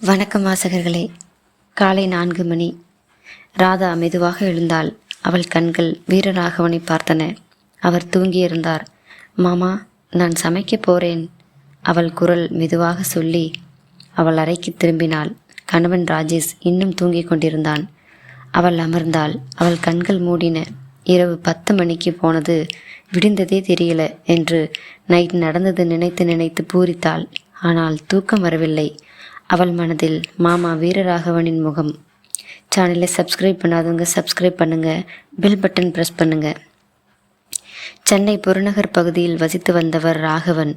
வணக்கம் வாசகர்களே. காலை நான்கு மணி. ராதா மெதுவாக எழுந்தாள். அவள் கண்கள் வீரராகவனை பார்த்தன. அவர் தூங்கியிருந்தார். மாமா நான் சமைக்கப் போறேன். அவள் குரல் மெதுவாக சொல்லி அவள் அறைக்கு திரும்பினாள். கணவன் ராஜேஷ் இன்னும் தூங்கிக் கொண்டிருந்தான். அவள் அமர்ந்தாள். அவள் கண்கள் மூடின. இரவு பத்து மணிக்கு போனது விடிந்ததே தெரியல என்று நைட் நடந்தது நினைத்து நினைத்து பூரித்தாள். ஆனால் தூக்கம் வரவில்லை. அவள் மனதில் மாமா வீரராகவனின் முகம். சேனலை சப்ஸ்கிரைப் பண்ணாதவங்க சப்ஸ்கிரைப் பண்ணுங்கள் பெல் பட்டன் ப்ரெஸ் பண்ணுங்கள் சென்னை புறநகர் பகுதியில் வசித்து வந்தவர் ராகவன்.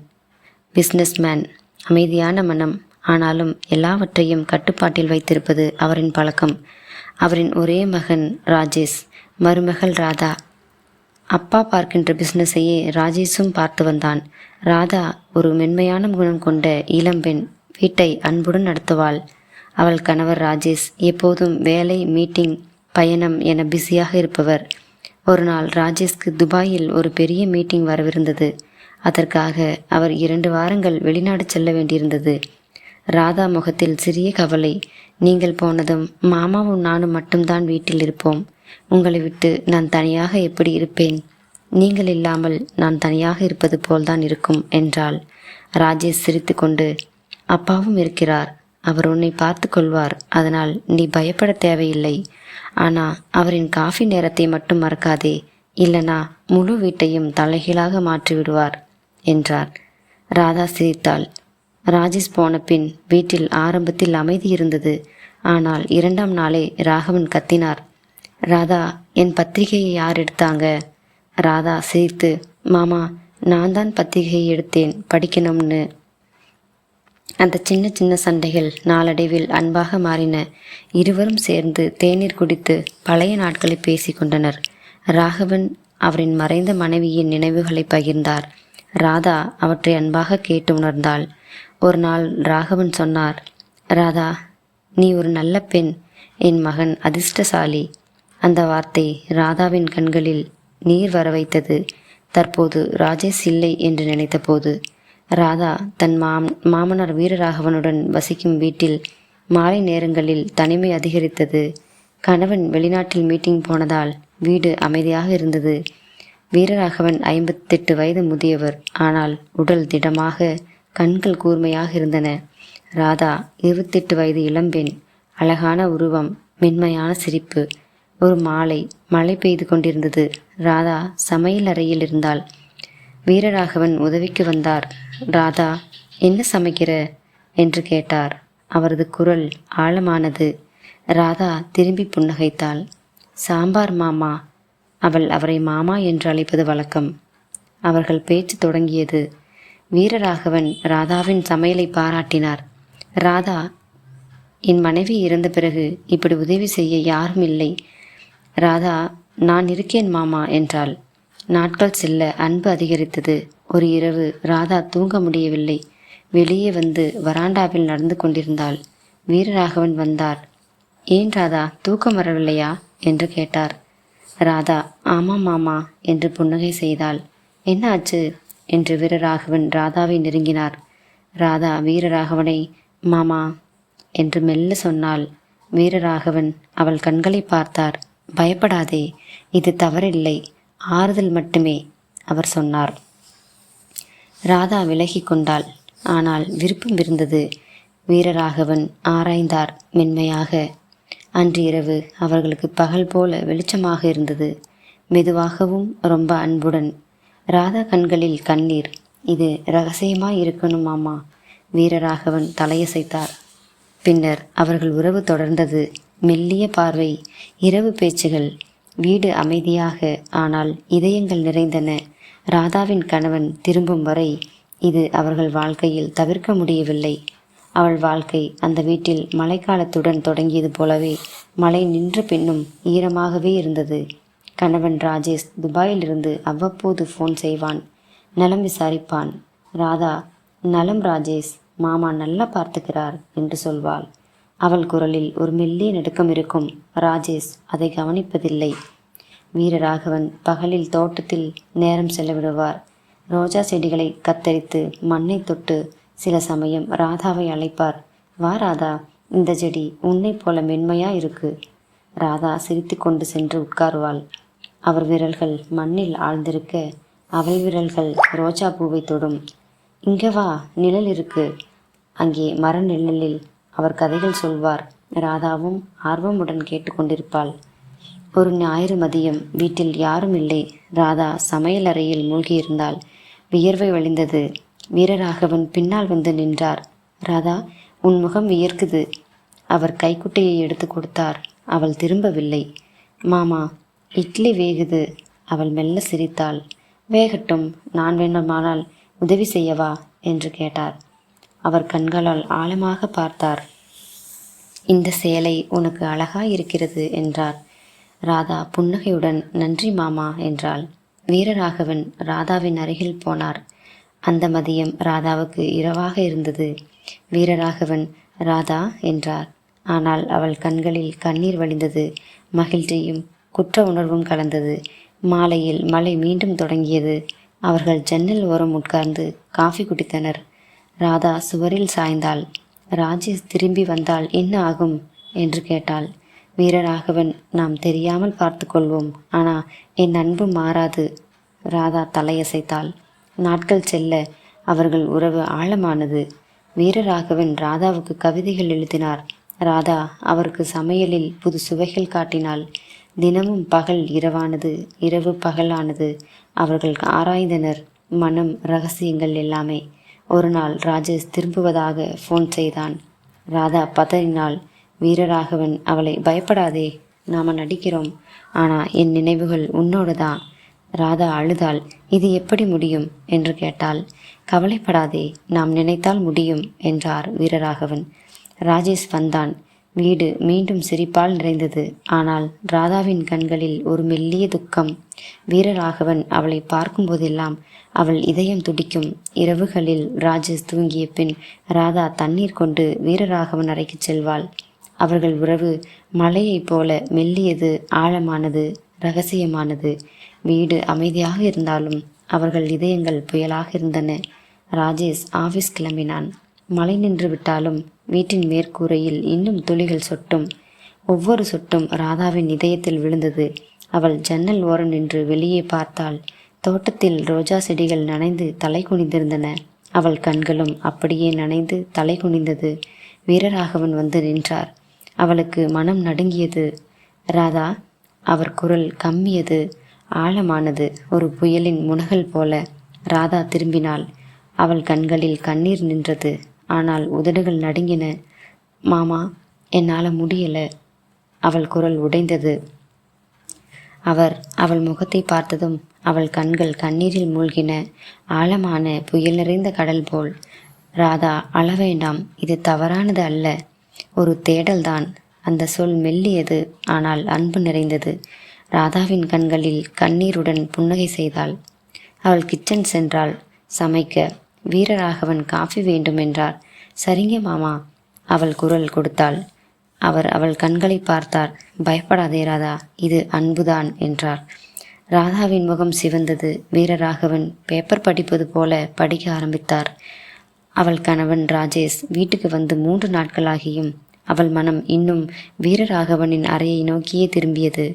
பிஸ்னஸ்மேன் அமைதியான மனம். ஆனாலும் எல்லாவற்றையும் கட்டுப்பாட்டில் வைத்திருப்பது அவரின் பழக்கம். அவரின் ஒரே மகன் ராஜேஷ் மருமகள் ராதா. அப்பா பார்க்கின்ற பிஸ்னஸையே ராஜேஷும் பார்த்து வந்தான். ராதா ஒரு மென்மையான குணம் கொண்ட இளம்பெண். வீட்டை அன்புடன் நடத்துவாள். அவள் கணவர் ராஜேஷ் எப்போதும் வேலை மீட்டிங் பயணம் என பிஸியாக இருப்பவர். ஒரு நாள் ராஜேஷ்க்கு துபாயில் ஒரு பெரிய மீட்டிங் வரவிருந்தது. அதற்காக அவர் இரண்டு வாரங்கள் வெளிநாடு செல்ல வேண்டியிருந்தது. ராதா முகத்தில் சிறிய கவலை. நீங்கள் போனதும் மாமாவும் நானும் மட்டும்தான் வீட்டில் இருப்போம். உங்களை விட்டு நான் தனியாக எப்படி இருப்பேன்? நீங்கள் இல்லாமல் நான் தனியாக இருப்பது போல்தான் இருக்கும் என்றாள். ராஜேஷ் சிரித்துக்கொண்டு அப்பாவும் இருக்கிறார். அவர் உன்னை பார்த்து கொள்வார். அதனால் நீ பயப்பட தேவையில்லை. ஆனா அவரின் காஃபி நேரத்தை மட்டும் மறக்காதே. இல்லனா முழு வீட்டையும் தலைகீழாக மாற்றி விடுவார் என்றார். ராதா சிரித்தாள். ராஜேஷ் போன பின் வீட்டில் ஆரம்பத்தில் அமைதி இருந்தது. ஆனால் இரண்டாம் நாளே ராகவன் கத்தினார். ராதா என் பத்திரிகையை யார் எடுத்தாங்க? ராதா சிரித்து மாமா நான் தான் பத்திரிகையை எடுத்தேன். படிக்கணும்னு. அந்த சின்ன சின்ன சண்டைகள் நாளடைவில் அன்பாக மாறின. இருவரும் சேர்ந்து தேநீர் குடித்து பழைய நாட்களை பேசி கொண்டனர். ராகவன் அவரின் மறைந்த மனைவியின் நினைவுகளை பகிர்ந்தார். ராதா அவற்றை அன்பாக கேட்டு உணர்ந்தாள். ஒரு நாள் ராகவன் சொன்னார் ராதா நீ ஒரு நல்ல பெண். என் மகன் அதிர்ஷ்டசாலி. அந்த வார்த்தை ராதாவின் கண்களில் நீர் வர வைத்தது. தற்போது ராஜேஷ் இல்லை என்று நினைத்தபோது ராதா தன் மாம் மாமனார் வீரராகவனுடன் வசிக்கும் வீட்டில் மாலை நேரங்களில் தனிமை அதிகரித்தது. கணவன் வெளிநாட்டில் மீட்டிங் போனதால் வீடு அமைதியாக இருந்தது. வீரராகவன் ஐம்பத்தெட்டு வயது முதியவர். ஆனால் உடல் திடமாக கண்கள் கூர்மையாக இருந்தன. ராதா இருபத்தெட்டு வயது இளம்பெண் அழகான உருவம் மென்மையான சிரிப்பு. ஒரு மாலை மழை பெய்து கொண்டிருந்தது. ராதா சமையல் அறையில் இருந்தாள். வீரராகவன் உதவிக்கு வந்தார். ராதா என்ன சமைக்கிற? என்று கேட்டார். அவரது குரல் ஆழமானது. ராதா திரும்பி புன்னகைத்தாள். சாம்பார் மாமா. அவள் அவரை மாமா என்று அழைப்பது வழக்கம். அவர்கள் பேச்சு தொடங்கியது. வீரராகவன் ராதாவின் சமையலை பாராட்டினார். ராதா என் மனைவி இறந்த பிறகு இப்படி உதவி செய்ய யாரும் இல்லை. ராதா நான் இருக்கேன் மாமா என்றாள். நாட்கள் செல்ல அன்பு அதிகரித்தது. ஒரு இரவு ராதா தூங்க முடியவில்லை. வெளியே வந்து வராண்டாவில் நடந்து கொண்டிருந்தாள். வீரராகவன் வந்தார். ஏன் ராதா தூக்கம் வரவில்லையா? என்று கேட்டார். ராதா ஆமாம் மாமா என்று புன்னகை செய்தாள். என்ன ஆச்சு? என்று வீரராகவன் ராதாவை நெருங்கினார். ராதா வீரராகவனை மாமா என்று மெல்ல சொன்னாள். வீரராகவன் அவள் கண்களை பார்த்தார். பயப்படாதே இது தவறில்லை. ஆறுதல் மட்டுமே அவர் சொன்னார். ராதா விலகி கொண்டாள். ஆனால் விருப்பம் இருந்தது. வீரராகவன் ஆராய்ந்தார் மென்மையாக. அன்று இரவு அவர்களுக்கு பகல் போல வெளிச்சமாக இருந்தது. மெதுவாகவும் ரொம்ப அன்புடன். ராதா கண்களில் கண்ணீர். இது ரகசியமாய் இருக்கணும் மாமா. வீரராகவன் தலையசைத்தார். பின்னர் அவர்கள் உறவு தொடர்ந்தது. மெல்லிய பார்வை இரவு பேச்சுகள் வீடு அமைதியாக. ஆனால் இதயங்கள் நிறைந்தன. ராதாவின் கணவன் திரும்பும் வரை இது அவர்கள் வாழ்க்கையில் தவிர்க்க முடியவில்லை. அவள் வாழ்க்கை அந்த வீட்டில் மழைக்காலத்துடன் தொடங்கியது போலவே மழை நின்ற பின்னும் ஈரமாகவே இருந்தது. கணவன் ராஜேஷ் துபாயிலிருந்து அவ்வப்போது ஃபோன் செய்வான். நலம் விசாரிப்பான். ராதா நலம் ராஜேஷ். மாமா நல்லா பார்த்துக்கிறார் என்று சொல்வாள். அவள் குரலில் ஒரு மெல்லிய நடுக்கம் இருக்கும். ராஜேஷ் அதை கவனிப்பதில்லை. வீரராகவன் பகலில் தோட்டத்தில் நேரம் செலவிடுவார். ரோஜா செடிகளை கத்தரித்து மண்ணை தொட்டு சில சமயம் ராதாவை அழைப்பார். வா ராதா. இந்த செடி உன்னை போல மென்மையா இருக்கு. ராதா சிரித்து கொண்டு சென்று உட்காருவாள். அவர் விரல்கள் மண்ணில் ஆழ்ந்திருக்க அவள் விரல்கள் ரோஜா பூவை தொடும். இங்கே வா நிழல் இருக்கு. அங்கே மர நிழலில் அவர் கதைகள் சொல்வார். ராதாவும் ஆர்வமுடன் கேட்டுக்கொண்டிருப்பாள். ஒரு ஞாயிறு மதியம் வீட்டில் யாரும் இல்லை. ராதா சமையல் அறையில் மூழ்கியிருந்தாள். வியர்வை வழிந்தது. வீரராகவன் பின்னால் வந்து நின்றார். ராதா உன் முகம் வியர்க்குது அவர் கைக்குட்டையை எடுத்து கொடுத்தார். அவள் திரும்பவில்லை. மாமா இட்லி வேகுது அவள் மெல்ல சிரித்தாள். வேகட்டும். நான் வேண்டுமானால் உதவி செய்யவா என்று கேட்டார். அவர் கண்களால் ஆழமாக பார்த்தார். இந்த சேலை உனக்கு அழகா இருக்கிறது என்றார். ராதா புன்னகையுடன் நன்றி மாமா என்றாள். வீரராகவன் ராதாவின் அருகில் போனார். அந்த மதியம் ராதாவுக்கு இரவாக இருந்தது. வீரராகவன் ராதா என்றார். ஆனால் அவள் கண்களில் கண்ணீர் வழிந்தது. மகிழ்ச்சியும் குற்ற உணர்வும் கலந்தது. மாலையில் மழை மீண்டும் தொடங்கியது. அவர்கள் ஜன்னல் ஓரம் உட்கார்ந்து காஃபி குடித்தனர். ராதா சுவரில் சாய்ந்தாள். ராஜேஷ் திரும்பி வந்தால் என்ன ஆகும்? என்று கேட்டாள். வீரராகவன் நாம் தெரியாமல் பார்த்து கொள்வோம். ஆனா என் அன்பு மாறாது. ராதா தலையசைத்தாள். நாட்கள் செல்ல அவர்கள் உறவு ஆழமானது. வீரராகவன் ராதாவுக்கு கவிதைகள் எழுதினார். ராதா அவருக்கு சமையலில் புது சுவைகள் காட்டினாள். தினமும் பகல் இரவானது இரவு பகலானது. அவர்கள் ஆராய்ந்தனர். மனம் ரகசியங்கள் எல்லாமே. ஒரு நாள் ராஜேஷ் திரும்புவதாக ஃபோன் செய்தான். ராதா பதறினாள். வீரராகவன் அவளை பயப்படாதே நாம நடிக்கிறோம். ஆனா என் நினைவுகள் உன்னோடு தான். ராதா அழுதாள். இது எப்படி முடியும்? என்று கேட்டாள். கவலைப்படாதே நாம் நினைத்தால் முடியும் என்றார் வீரராகவன். ராஜேஷ் வந்தான். வீடு மீண்டும் சிரிப்பால் நிறைந்தது. ஆனால் ராதாவின் கண்களில் ஒரு மெல்லிய துக்கம். வீரராகவன் அவளை பார்க்கும் போதெல்லாம் அவள் இதயம் துடிக்கும். இரவுகளில் ராஜேஷ் தூங்கிய பின் ராதா தண்ணீர் கொண்டு வீரராகவன் அறைக்கு செல்வாள். அவர்கள் உறவு மலையைப் போல மெல்லியது ஆழமானது ரகசியமானது. வீடு அமைதியாக இருந்தாலும் அவர்கள் இதயங்கள் புயலாக இருந்தன. ராஜேஷ் ஆபீஸ் கிளம்பினான். மழை நின்று விட்டாலும் வீட்டின் மேற்கூரையில் இன்னும் துளிகள் சொட்டும். ஒவ்வொரு சொட்டும் ராதாவின் இதயத்தில் விழுந்தது. அவள் ஜன்னல் ஓரம் நின்று வெளியே பார்த்தாள். தோட்டத்தில் ரோஜா செடிகள் நனைந்து தலை குனிந்திருந்தன. அவள் கண்களும் அப்படியே நனைந்து தலை குனிந்தது. வீரராகவன் வந்து நின்றார். அவளுக்கு மனம் நடுங்கியது. ராதா அவர் குரல் கம்மியது. ஆழமானது. ஒரு புயலின் முனகல் போல. ராதா திரும்பினாள். அவள் கண்களில் கண்ணீர் நின்றது. ஆனால் உதடுகள் நடுங்கின. மாமா என்னால் முடியல. அவள் குரல் உடைந்தது. அவர் அவள் முகத்தை பார்த்ததும் அவள் கண்கள் கண்ணீரில் மூழ்கின. ஆழமான புயல் நிறைந்த கடல் போல். ராதா அழ வேண்டாம். இது தவறானது அல்ல. ஒரு தேடல்தான் அந்த சொல் மெல்லியது ஆனால் அன்பு நிறைந்தது. ராதாவின் கண்களில் கண்ணீருடன் புன்னகை செய்தாள். அவள் கிச்சன் சென்றாள். சமைக்க. வீரராகவன் காஃபி வேண்டும் என்றார் சரிங்க மாமா அவள் குரல் கொடுத்தாள். அவர் அவள் கண்களை பார்த்தார். பயப்படாதே ராதா இது அன்புதான் என்றார். ராதாவின் முகம் சிவந்தது. வீரராகவன் பேப்பர் படிப்பது போல படிக்க ஆரம்பித்தார். அவள் கணவன் ராஜேஷ் வீட்டுக்கு வந்து மூன்று நாட்களாகியும் அவள் மனம் இன்னும் வீரராகவனின் அறையை நோக்கியே திரும்பியது.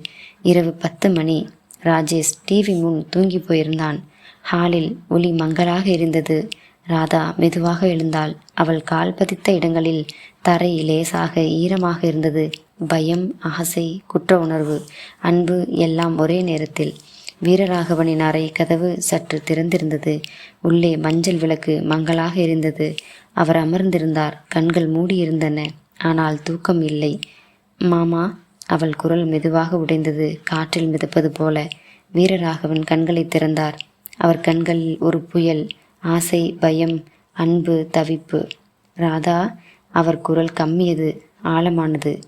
இரவு பத்து மணி. ராஜேஷ் டிவி முன் தூங்கி போயிருந்தான். ஹாலில் ஒளி மங்கலாக இருந்தது. ராதா மெதுவாக எழுந்தாள். அவள் கால் பதித்த இடங்களில் தரை லேசாக ஈரமாக இருந்தது. பயம் ஆசை குற்ற உணர்வு அன்பு எல்லாம் ஒரே நேரத்தில். வீரராகவனின் அறை கதவு சற்று திறந்திருந்தது. உள்ளே மஞ்சள் விளக்கு மங்கலாக இருந்தது. அவர் அமர்ந்திருந்தார். கண்கள் மூடியிருந்தன. ஆனால் தூக்கம் இல்லை. மாமா அவள் குரல் மெதுவாக உடைந்தது. காற்றில் மிதப்பது போல. வீரராகவன் கண்களை திறந்தார். அவர் கண்களில் ஒரு புயல் ஆசை பயம் அன்பு தவிப்பு. ராதா அவர் குரல் கம்மியது ஆழமானது.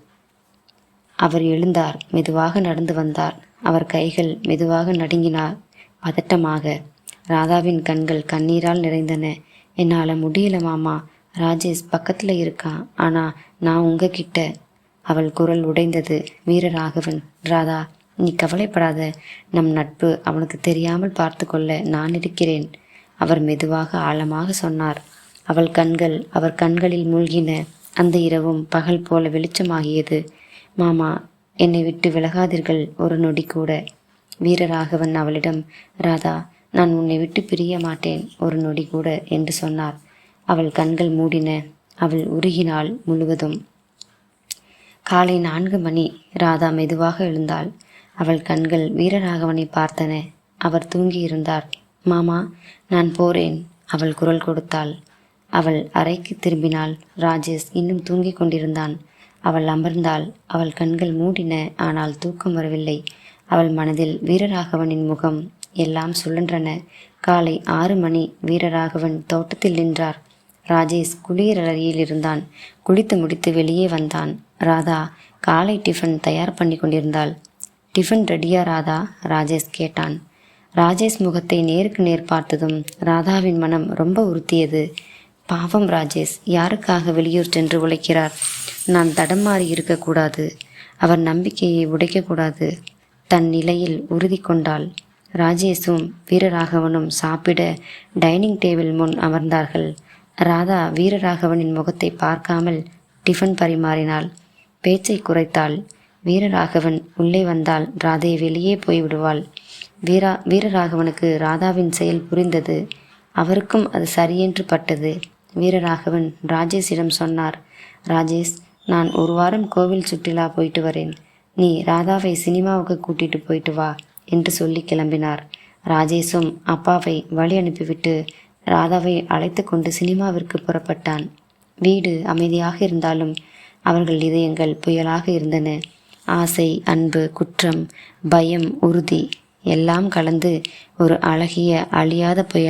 அவர் எழுந்தார் மெதுவாக நடந்து வந்தார். அவர் கைகள் மெதுவாக நடுங்கினார் பதட்டமாக. ராதாவின் கண்கள் கண்ணீரால் நிறைந்தன. என்னால் முடியல மாமா. ராஜேஷ் பக்கத்தில் இருக்கான் ஆனால் நான் உங்ககிட்ட. அவள் குரல் உடைந்தது வீரராகவன். ராதா நீ கவலைப்படாத. நம் நட்பு அவனுக்கு தெரியாமல் பார்த்து கொள்ள நான் இருக்கிறேன். அவர் மெதுவாக ஆழமாக சொன்னார். அவள் கண்கள் அவர் கண்களில் மூழ்கின. அந்த இரவும் பகல் போல வெளிச்சமாகியது. மாமா என்னை விட்டு விலகாதீர்கள். ஒரு நொடி கூட. வீரராகவன் அவளிடம் ராதா நான் உன்னை விட்டு பிரிய மாட்டேன். ஒரு நொடி கூட என்று சொன்னார். அவள் கண்கள் மூடின. அவள் உருகினாள் முழுவதும். காலை நான்கு மணி. ராதா மெதுவாக எழுந்தாள். அவள் கண்கள் வீரராகவனை பார்த்தன. அவர் தூங்கியிருந்தார் மாமா நான் போறேன் அவள் குரல் கொடுத்தாள். அவள் அறைக்கு திரும்பினாள். ராஜேஷ் இன்னும் தூங்கிக் கொண்டிருந்தான். அவள் அமர்ந்தாள். அவள் கண்கள் மூடின ஆனால் தூக்கம் வரவில்லை. அவள் மனதில் வீரராகவனின் முகம் எல்லாம் சுழன்றன. காலை ஆறு மணி வீரராகவன் தோட்டத்தில் நின்றார். ராஜேஷ் குளியலறையில் இருந்தான். குளித்து முடித்து வெளியே வந்தான். ராதா காலை டிஃபன் தயார் பண்ணி கொண்டிருந்தாள். டிஃபன் ரெடியா ராதா? ராஜேஷ் கேட்டான். ராஜேஷ் முகத்தை நேருக்கு நேர் பார்த்ததும் ராதாவின் மனம் ரொம்ப உறுத்தியது. பாவம் ராஜேஷ் யாருக்காக வெளியூர் சென்று உழைக்கிறார்? நான் தடமாறி இருக்கக்கூடாது. அவர் நம்பிக்கையை உடைக்கக்கூடாது. தன் நிலையில் உறுதி கொண்டாள். ராஜேஷும் வீரராகவனும் சாப்பிட டைனிங் டேபிள் முன் அமர்ந்தார்கள். ராதா வீரராகவனின் முகத்தை பார்க்காமல் டிஃபன் பரிமாறினாள். பேச்சை குறைத்தாள். வீரராகவன் உள்ளே வந்தால் ராதை வெளியே போய்விடுவாள். வீரா வீரராகவனுக்கு ராதாவின் செயல் புரிந்தது. அவருக்கும் அது சரியென்று பட்டது. வீரராகவன் ராஜேஷிடம் சொன்னார் ராஜேஷ் நான் ஒரு வாரம் கோவில் சுற்றுலா போயிட்டு வரேன். நீ ராதாவை சினிமாவுக்கு கூட்டிட்டு போயிட்டு வா என்று சொல்லி கிளம்பினார். ராஜேஷும் அப்பாவை வழி அனுப்பிவிட்டு ராதாவை அழைத்து கொண்டு சினிமாவிற்கு புறப்பட்டான். வீடு அமைதியாக இருந்தாலும் அவர்கள் இதயங்கள் புயலாக இருந்தன. ஆசை அன்பு குற்றம் பயம் உறுதி எல்லாம் கலந்து ஒரு அழகிய அழியாத புயல்.